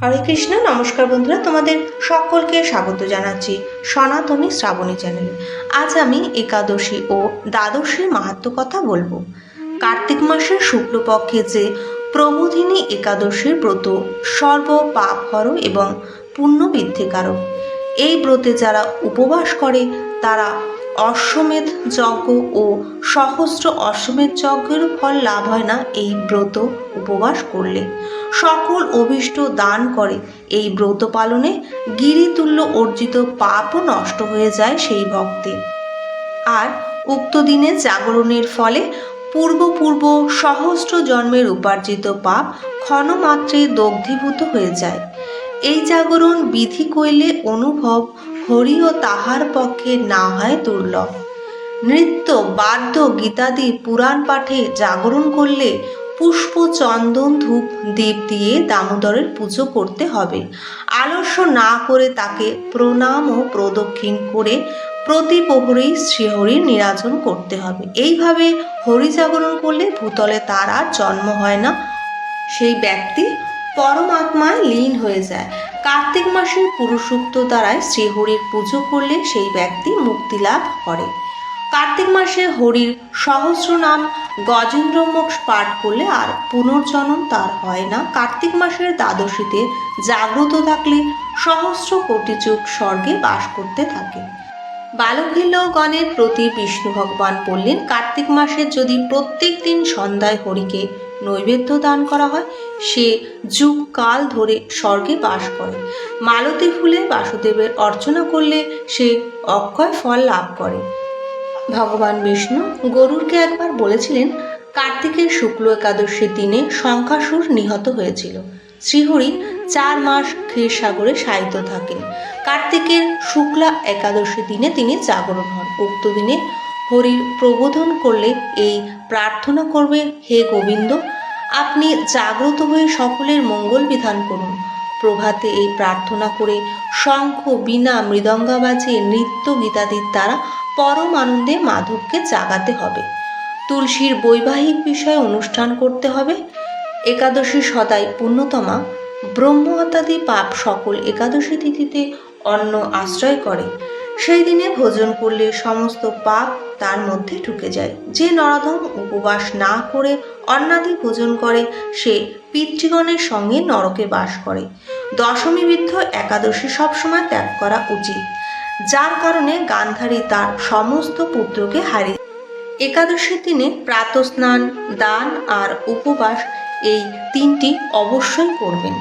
হরে কৃষ্ণ, নমস্কার বন্ধুরা, তোমাদের সকলকে স্বাগত জানাচ্ছি সনাতনী শ্রাবণী চ্যানেলে। আজ আমি একাদশী ও দ্বাদশীর মাহাত্ম কথা বলব। কার্তিক মাসের শুক্লপক্ষে যে প্রবোধিনী একাদশীর ব্রত সর্ব পাপ হর এবং পুণ্য বৃদ্ধিকারক এই ব্রতে যারা উপবাস করে, তারা অশ্বমেধ যজ্ঞ ও সহস্র অশ্বমেধ যজ্ঞেরও ফল লাভ হয় না এই ব্রত উপবাস করলে। সকল অভীষ্ট দান করে এই ব্রত পালনে গিরিতুল্য অর্জিত পাপও নষ্ট হয়ে যায় সেই ভক্তের আর উক্ত দিনে জাগরণের ফলে পূর্ব পূর্ব সহস্র জন্মের উপার্জিত পাপ ক্ষণমাত্রে দগ্ধীভূত হয়ে যায়। এই জাগরণ বিধি কইলে অনুভব হরি ও তাহার পক্ষে না হয় দুর্লভ। নৃত্য, বাদ্য, গীতাদি পুরাণ পাঠে জাগরণ করলে পুষ্প, চন্দন, ধূপ, দীপ দিয়ে দামোদরের পুজো করতে হবে। আলস্য না করে তাকে প্রণাম ও প্রদক্ষিণ করে প্রতি প্রহরেই শ্রীহরির নিরাজন করতে হবে। এইভাবে হরি জাগরণ করলে ভূতলে তার আর জন্ম হয় না। সেই ব্যক্তি পরমাত্মায় লীন হয়ে যায়। কার্তিক মাসের পুরুষোক্ত দ্বারায় শ্রীহরির পুজো করলে সেই ব্যক্তি মুক্তি লাভ করে। কার্তিক মাসে হরির সহস্র নাম গজেন্দ্র মোক্ষ পাঠ করলে আর পুনর্জনন তার হয় না। কার্তিক মাসের দ্বাদশীতে জাগ্রত থাকলে সহস্র কোটি যুগ স্বর্গে বাস করতে থাকে। বালকহিল্যগণের প্রতি বিষ্ণু ভগবান বললেন, কার্তিক মাসে যদি প্রত্যেক দিন সন্ধ্যায় হরিকে নৈবেদ্য দান করা হয়, সে যুগ কাল ধরে স্বর্গে বাস করে। মালতী ফুলে বাসুদেবের অর্চনা করলে সে অক্ষয় ফল লাভ করে। ভগবান বিষ্ণু গরুরকে একবার বলেছিলেন, কার্তিকের শুক্ল একাদশীর দিনে শঙ্খাসুর নিহত হয়েছিল। শ্রীহরি চার মাস ক্ষীরসাগরে শায়িত থাকেন কার্তিকের শুক্লা একাদশী দিনে তিনি জাগরণ হন। উক্ত দিনে হরির প্রবোধন করলে এই প্রার্থনা করবে হে গোবিন্দ। আপনি জাগ্রত হয়ে সকলের মঙ্গল বিধান করুন। প্রভাতে এই প্রার্থনা করে শঙ্খ বিনা মৃদঙ্গা বাজিয়ে নৃত্য, গীতাদির দ্বারা পরম আনন্দে মাধবকে জাগাতে হবে। তুলসীর বৈবাহিক বিষয়ে অনুষ্ঠান করতে হবে। একাদশী সদাই পুণ্যতমা ব্রহ্মহত্যাদি পাপ সকল একাদশী তিথিতে অন্ন আশ্রয় করে। সেই দিনে ভোজন করলে সমস্ত পাপ তার মধ্যে ঢুকে যায়। যে নরাধম উপবাস না করে অন্নাদি ভোজন করে, সে পিতৃগণের সঙ্গে নরকে বাস করে। দশমী বৃদ্ধ একাদশী সবসময় ত্যাগ করা উচিত। যার কারণে গান্ধারী তার সমস্ত পুত্রকে হারিয়ে একাদশীর দিনে প্রাতস্নান, দান আর উপবাস এই তিনটি অবশ্যই করবেন।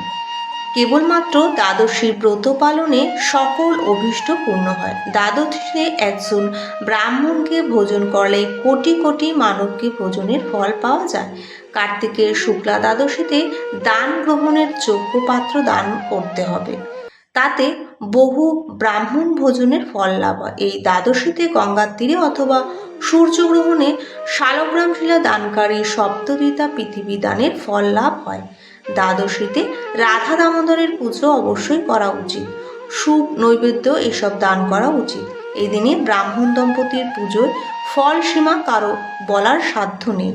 কেবলমাত্র দ্বাদশীর ব্রত পালনে সকল অভীষ্ট পূর্ণ হয়। দ্বাদশীতে একজন ব্রাহ্মণকে ভোজন করলে কোটি কোটি মানবকে ভোজনের ফল পাওয়া যায়। কার্তিকের শুক্লা দ্বাদশীতে দান গ্রহণের যোগ্য পাত্র দান করতে হবে। তাতে বহু ব্রাহ্মণ ভোজনের ফল লাভ হয়। এই দ্বাদশীতে গঙ্গার তীরে অথবা সূর্যগ্রহণে শালগ্রাম শিলা দানকারী সপ্তবিতা পৃথিবী দানের ফল লাভ হয়। দ্বাদশীতে রাধা দামোদরের পুজো অবশ্যই করা উচিত। সুপ নৈবেদ্য এসব দান করা উচিত। এই দিনে ব্রাহ্মণ দম্পতির পুজোর ফল সীমা কারও বলার সাধ্য নেই।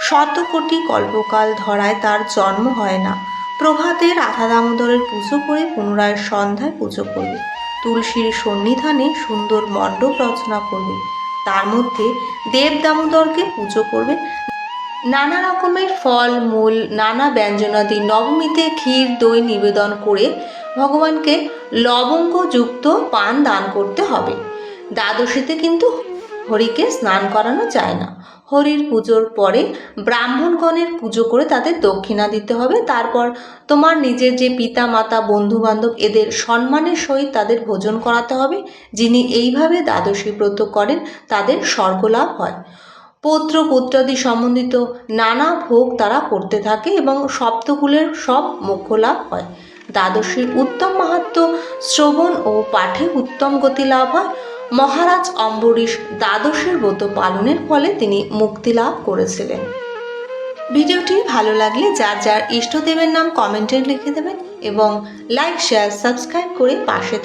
শত কোটি কল্পকাল ধরায় তার জন্ম হয় না। প্রভাতে রাধা দামোদরের পুজো করে পুনরায় সন্ধ্যায় পুজো করবে। তুলসীর সন্নিধানে সুন্দর মণ্ডপ রচনা করবে। তার মধ্যে দেব দামোদরকে পুজো করবে। নানা রকমের ফল, মূল, নানা ব্যঞ্জনাদি, নবমীতে ক্ষীর, দই নিবেদন করে ভগবানকে লবঙ্গযুক্ত পান দান করতে হবে। দ্বাদশীতে কিন্তু হরিকে স্নান করানো যায় না। হরির পুজোর পরে ব্রাহ্মণগণের পুজো করে তাদের দক্ষিণা দিতে হবে। তারপর তোমার নিজের যে পিতা মাতা বন্ধু বান্ধব এদের সম্মানের সহিত তাদের ভোজন করাতে হবে। যিনি এইভাবে দ্বাদশী ব্রত করেন, তাদের স্বর্গলাভ হয়। পুত্র পুত্রাদি সম্বন্ধিত নানা ভোগ তারা করতে থাকে এবং সপ্তকুলের সব মোক্ষ লাভ হয়। দ্বাদশীর উত্তম মাহাত্ম শ্রবণ ও পাঠে উত্তম গতি লাভ হয়। মহারাজ অম্বরীশ দ্বাদশের ব্রত পালনের ফলে তিনি মুক্তি লাভ করেছিলেন। ভিডিওটি ভালো লাগলে যার যার ইষ্টদেবের নাম কমেন্টে লিখে দেবেন এবং লাইক শেয়ার সাবস্ক্রাইব করে পাশে